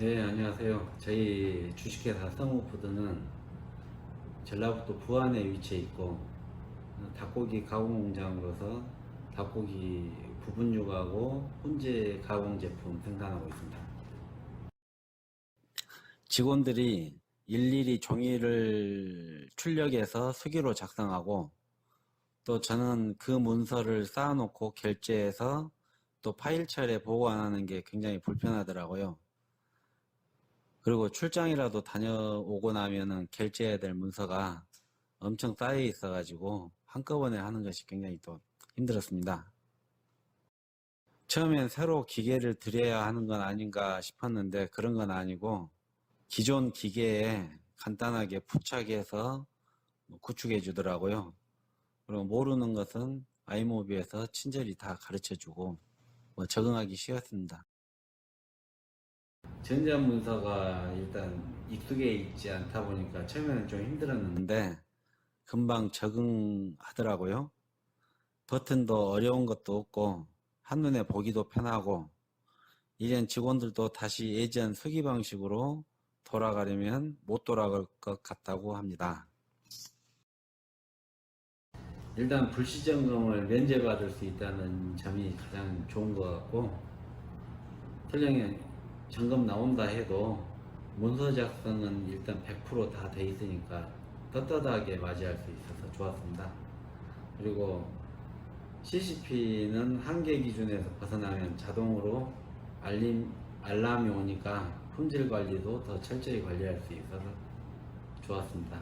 네, 안녕하세요. 저희 주식회사 성우푸드는 전라북도 부안에 위치해 있고 닭고기 가공 공장으로서 닭고기 부분 육하고 훈제 가공 제품 생산하고 있습니다. 직원들이 일일이 종이를 출력해서 수기로 작성하고 또 저는 그 문서를 쌓아놓고 결제해서 또 파일철에 보관하는 게 굉장히 불편하더라고요. 그리고 출장이라도 다녀오고 나면은 결제해야 될 문서가 엄청 쌓여 있어가지고 한꺼번에 하는 것이 굉장히 또 힘들었습니다. 처음엔 새로 기계를 들여야 하는 건 아닌가 싶었는데 그런 건 아니고 기존 기계에 간단하게 부착해서 구축해 주더라고요. 그리고 모르는 것은 아이모비에서 친절히 다 가르쳐 주고 뭐 적응하기 쉬웠습니다. 전자문서가 일단 익숙해 있지 않다 보니까 처음에는 좀 힘들었는데 금방 적응하더라고요. 버튼도 어려운 것도 없고 한눈에 보기도 편하고 이젠 직원들도 다시 예전 수기 방식으로 돌아가려면 못 돌아갈 것 같다고 합니다. 일단 불시점검을 면제받을 수 있다는 점이 가장 좋은 것 같고 설령에 점검 나온다 해도 문서 작성은 일단 100%다 돼 있으니까 떳떳하게 맞이할 수 있어서 좋았습니다. 그리고 CCP는 한계 기준에서 벗어나면 자동으로 알림, 알람이 오니까 품질 관리도 더 철저히 관리할 수 있어서 좋았습니다.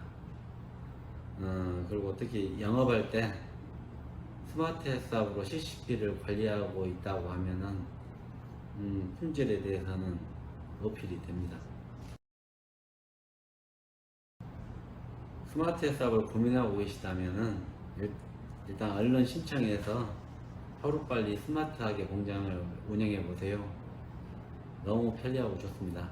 어, 그리고 특히 영업할 때 스마트 햇삽으로 CCP를 관리하고 있다고 하면은 음, 품질에 대해서는 어필이 됩니다. 스마트 햇삽을 고민하고 계시다면은 일- 일단 얼른 신청해서 하루빨리 스마트하게 공장을 운영해 보세요. 너무 편리하고 좋습니다.